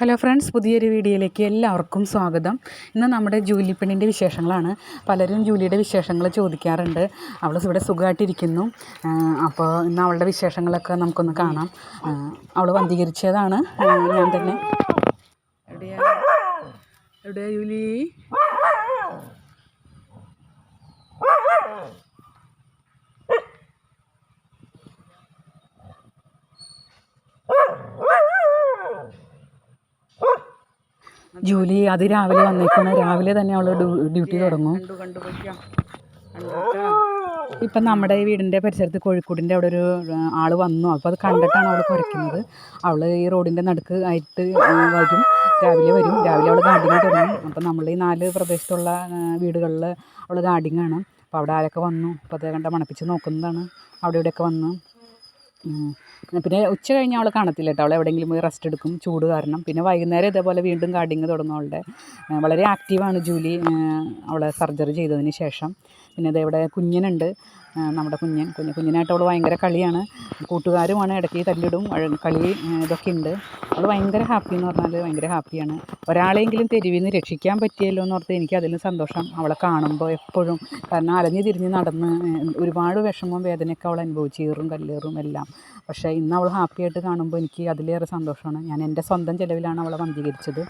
Hello friends പുതിയൊരു വീഡിയോയിലേക്ക് എല്ലാവർക്കും സ്വാഗതം. ഇന്ന് നമ്മുടെ ജൂലി പെണ്ണിന്റെ വിശേഷങ്ങളാണ്. പലരും ജൂലിയുടെ വിശേഷങ്ങൾ ചോദിക്കാറുണ്ട്. അവൾ ഇവിടെ സുഖമായിട്ടിരിക്കുന്നു. അപ്പോൾ ഇന്ന് അവളുടെ വിശേഷങ്ങളൊക്കെ നമുക്കൊന്ന് കാണാം. അവൾ വന്ധീകരിച്ചതാണ്. ഞാൻ തന്നെ. എവിടെയാ ജൂലി? ജൂലി അതിരാവിലെ വന്നേക്കാണ് രാവിലെ തന്നെ അവൾ ഡ്യൂട്ടി തുടങ്ങും. ഇപ്പം നമ്മുടെ ഈ വീടിന്റെ പരിസരത്ത് കോഴിക്കോടിന്റെ അവിടെ ഒരു ആൾ വന്നു. അപ്പോൾ അത് കണ്ടിട്ടാണ് അവൾ കുറയ്ക്കുന്നത്. അവൾ ഈ റോഡിന്റെ നടുക്ക് ആയിട്ട് വരും. രാവിലെ വരും. രാവിലെ അവൾ ഗാർഡിങ് തുടങ്ങും. അപ്പം നമ്മൾ ഈ നാല് പ്രദേശത്തുള്ള വീടുകളിൽ അവൾ ഗാർഡിങ്ങാണ് അപ്പോൾ അവിടെ ആരൊക്കെ വന്നു? അപ്പോൾ അതേ കണ്ട മണപ്പിച്ച് നോക്കുന്നതാണ്. അവിടെ ഇവിടെയൊക്കെ വന്ന്. പിന്നെ ഉച്ച കഴിഞ്ഞാൽ അവൾ കാണത്തില്ല കേട്ടോ. അവൾ എവിടെയെങ്കിലും പോയി റെസ്റ്റ് എടുക്കും ചൂട് കാരണം. പിന്നെ വൈകുന്നേരം ഇതേപോലെ വീണ്ടും കാർഡിങ് തുടങ്ങും അവളുടെ. വളരെ ആക്റ്റീവാണ് ജൂലി അവളെ സർജറി ചെയ്തതിന് ശേഷം. പിന്നെ ഇതേവിടെ കുഞ്ഞനുണ്ട്. നമ്മുടെ കുഞ്ഞൻ കുഞ്ഞ് കുഞ്ഞിനായിട്ട് അവൾ ഭയങ്കര കളിയാണ്. കൂട്ടുകാരുമാണ് ഇടയ്ക്ക് തല്ലിടും കളി ഇതൊക്കെ ഉണ്ട്. അവൾ ഭയങ്കര ഹാപ്പി എന്ന് പറഞ്ഞാൽ ഭയങ്കര ഹാപ്പിയാണ് ഒരാളെങ്കിലും തെരുവിൽ നിന്ന് രക്ഷിക്കാൻ പറ്റിയല്ലോ എന്ന് ഓർത്ത് എനിക്ക് അതിലും സന്തോഷം അവളെ കാണുമ്പോൾ എപ്പോഴും. കാരണം അലഞ്ഞു തിരിഞ്ഞ് നടന്ന് ഒരുപാട് വിഷമവും വേദനയൊക്കെ അവൾ അനുഭവിച്ചു ഏറും കല്ലേറും എല്ലാം. പക്ഷേ ഇന്ന് അവൾ ഹാപ്പിയായിട്ട് കാണുമ്പോൾ എനിക്ക് അതിലേറെ സന്തോഷമാണ്. ഞാൻ എന്റെ സ്വന്തം ചിലവിലാണ് അവളെ വന്ധീകരിച്ചത്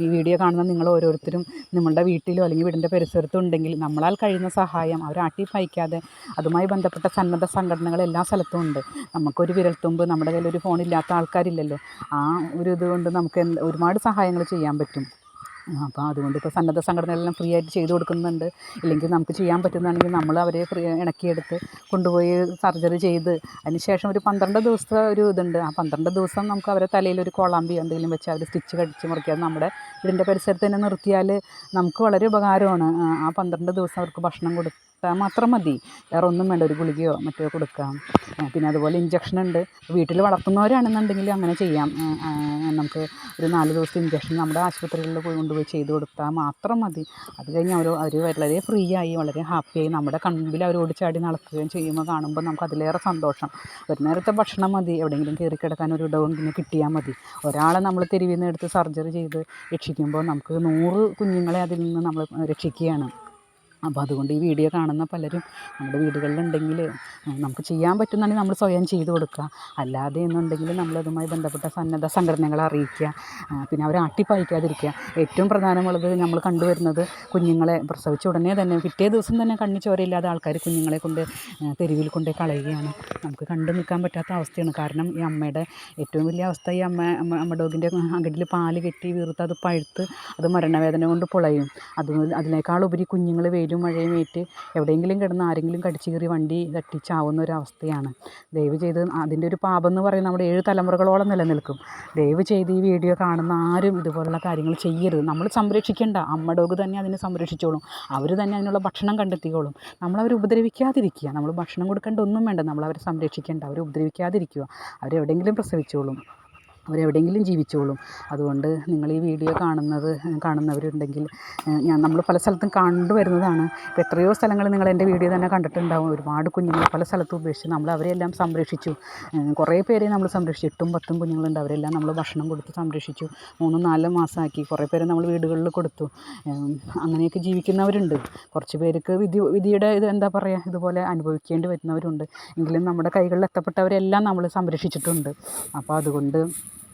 ഈ വീഡിയോ കാണുന്ന നിങ്ങൾ ഓരോരുത്തരും നിങ്ങളുടെ വീട്ടിലോ അല്ലെങ്കിൽ വീടിന്റെ പരിസരത്തോ ഉണ്ടെങ്കിൽ നമ്മളാൽ കഴിയുന്ന സഹായം അവരാട്ടി പയക്കാതെ അതുമായി ബന്ധപ്പെട്ട സന്നദ്ധ സംഘടനകൾ എല്ലാ സ്ഥലത്തും ഉണ്ട്. നമുക്കൊരു വിരൽത്തുമ്പ് നമ്മുടെ കയ്യിൽ ഒരു ഫോണില്ലാത്ത ആൾക്കാരില്ലല്ലോ. ആ ഒരു ഇതുകൊണ്ട് നമുക്ക് ഒരുപാട് സഹായങ്ങൾ ചെയ്യാൻ പറ്റും. അപ്പോൾ അതുകൊണ്ട് ഇപ്പോൾ സന്നദ്ധ സംഘടനകളെല്ലാം ഫ്രീ ആയിട്ട് ചെയ്തു കൊടുക്കുന്നുണ്ട്. ഇല്ലെങ്കിൽ നമുക്ക് ചെയ്യാൻ പറ്റുന്നതാണെങ്കിൽ നമ്മൾ അവരെ ഫ്രീ ഇണക്കിയെടുത്ത് കൊണ്ടുപോയി സർജറി ചെയ്ത് അതിന് ശേഷം ഒരു പന്ത്രണ്ട് ദിവസത്തെ ഒരു ഇതുണ്ട്. ആ പന്ത്രണ്ട് ദിവസം നമുക്ക് അവരെ തലയിൽ ഒരു കോളാമ്പി എന്തെങ്കിലും വെച്ച് അവർ സ്റ്റിച്ച് കടിച്ച് മുറിക്കുക. നമ്മുടെ വീടിന്റെ പരിസരത്ത് തന്നെ നിർത്തിയാൽ നമുക്ക് വളരെ ഉപകാരമാണ്. ആ പന്ത്രണ്ട് ദിവസം അവർക്ക് ഭക്ഷണം കൊടുത്ത് കൊടുത്താൽ മാത്രം മതി. വേറെ ഒന്നും വേണ്ട ഒരു ഗുളികയോ മറ്റോ കൊടുക്കാം. പിന്നെ അതുപോലെ ഇഞ്ചക്ഷൻ ഉണ്ട്. വീട്ടിൽ വളർത്തുന്നവരാണെന്നുണ്ടെങ്കിൽ അങ്ങനെ ചെയ്യാം. നമുക്ക് ഒരു നാല് ദിവസത്തെ ഇഞ്ചക്ഷൻ നമ്മുടെ ആശുപത്രികളിൽ പോയി കൊണ്ടുപോയി ചെയ്ത് കൊടുത്താൽ മാത്രം മതി. അത് കഴിഞ്ഞ് അവർ അവർ വളരെ ഫ്രീ ആയി വളരെ ഹാപ്പിയായി നമ്മുടെ കൺമുമ്പിൽ അവർ ഓടിച്ചാടി നടക്കുകയും ചെയ്യുമ്പോൾ കാണുമ്പോൾ നമുക്ക് അതിലേറെ സന്തോഷം. ഒരു നേരത്തെ ഭക്ഷണം മതി. എവിടെയെങ്കിലും കയറി കിടക്കാൻ ഒരു ഇടവും പിന്നെ കിട്ടിയാൽ മതി. ഒരാളെ നമ്മൾ തെരുവിൽ നിന്ന് എടുത്ത് സർജറി ചെയ്ത് രക്ഷിക്കുമ്പോൾ നമുക്ക് നൂറ് കുഞ്ഞുങ്ങളെ അതിൽ നിന്ന് നമ്മൾ രക്ഷിക്കുകയാണ്. അപ്പോൾ അതുകൊണ്ട് ഈ വീഡിയോ കാണുന്ന പലരും നമ്മുടെ വീടുകളിലുണ്ടെങ്കിൽ നമുക്ക് ചെയ്യാൻ പറ്റുന്നുണ്ടെങ്കിൽ നമ്മൾ സ്വയം ചെയ്ത് കൊടുക്കുക. അല്ലാതെ എന്നുണ്ടെങ്കിൽ നമ്മളതുമായി ബന്ധപ്പെട്ട സന്നദ്ധ സംഘടനകളെ അറിയിക്കുക പിന്നെ അവരെ ആട്ടിപ്പായിക്കാതിരിക്കുക. ഏറ്റവും പ്രധാനമുള്ളത് നമ്മൾ കണ്ടുവരുന്നത് കുഞ്ഞുങ്ങളെ പ്രസവിച്ച ഉടനെ തന്നെ പിറ്റേ ദിവസം തന്നെ കണ്ണി ചോരയില്ലാതെ ആൾക്കാർ കുഞ്ഞുങ്ങളെ കൊണ്ട് തെരുവിൽ കൊണ്ടേ കളയുകയാണ്. നമുക്ക് കണ്ടു നിൽക്കാൻ പറ്റാത്ത അവസ്ഥയാണ്. കാരണം ഈ അമ്മയുടെ ഏറ്റവും വലിയ അവസ്ഥ ഈ അമ്മ അമ്മ ഡോഗിന്റെ അകടിൽ പാൽ കെട്ടി വീർത്ത് അത് പഴുത്ത് അത് മരണവേദന കൊണ്ട് പൊളയും. അത് അതിനേക്കാളുപരി കുഞ്ഞുങ്ങൾ വെയിൽ വെയിലും മഴയും ഏറ്റ് എവിടെയെങ്കിലും കിടന്ന് ആരെങ്കിലും കടിച്ചു കയറി വണ്ടി തട്ടി ചാവുന്ന ഒരവസ്ഥയാണ് ദയവ് ചെയ്ത് അതിന്റെ ഒരു പാപം എന്ന് പറയുന്നത് നമ്മുടെ ഏഴ് തലമുറകളോളം നിലനിൽക്കും. ദയവ് ചെയ്ത് ഈ വീഡിയോ കാണുന്ന ആരും ഇതുപോലുള്ള കാര്യങ്ങൾ ചെയ്യരുത്. നമ്മൾ സംരക്ഷിക്കേണ്ട. അമ്മ ഡോഗ് തന്നെ അതിനെ സംരക്ഷിച്ചോളും. അവർ തന്നെ അതിനുള്ള ഭക്ഷണം കണ്ടെത്തിക്കോളും. നമ്മളവരെ ഉപദ്രവിക്കാതിരിക്കുക. നമ്മൾ ഭക്ഷണം കൊടുക്കേണ്ട ഒന്നും വേണ്ട. നമ്മളവരെ സംരക്ഷിക്കേണ്ട. അവരെ ഉപദ്രവിക്കാതിരിക്കുക. അവരെവിടെയെങ്കിലും പ്രസവിച്ചോളും. അവരെവിടെയെങ്കിലും ജീവിച്ചോളും. അതുകൊണ്ട് നിങ്ങൾ ഈ വീഡിയോ കാണുന്നത് കാണുന്നവരുണ്ടെങ്കിൽ ഞാൻ നമ്മൾ പല സ്ഥലത്തും കണ്ടു വരുന്നതാണ്. ഇപ്പോൾ എത്രയോ സ്ഥലങ്ങൾ നിങ്ങൾ എന്റെ വീഡിയോ തന്നെ കണ്ടിട്ടുണ്ടാവും. ഒരുപാട് കുഞ്ഞുങ്ങൾ പല സ്ഥലത്തും ഉപേക്ഷിച്ച് നമ്മൾ അവരെല്ലാം സംരക്ഷിച്ചു. കുറേ പേരെ നമ്മൾ സംരക്ഷിച്ചു. എട്ടും പത്തും കുഞ്ഞുങ്ങളുണ്ട്. അവരെല്ലാം നമ്മൾ ഭക്ഷണം കൊടുത്ത് സംരക്ഷിച്ചു. മൂന്നും നാലും മാസമാക്കി. കുറേ പേരെ നമ്മൾ വീടുകളിൽ കൊടുത്തു. അങ്ങനെയൊക്കെ ജീവിക്കുന്നവരുണ്ട്. കുറച്ച് പേർക്ക് വിധി വിധിയുടെ ഇത് എന്താ പറയുക ഇതുപോലെ അനുഭവിക്കേണ്ടി വരുന്നവരുണ്ട്. എങ്കിലും നമ്മുടെ കൈകളിൽ എത്തപ്പെട്ടവരെല്ലാം നമ്മൾ സംരക്ഷിച്ചിട്ടുണ്ട്. അപ്പോൾ അതുകൊണ്ട്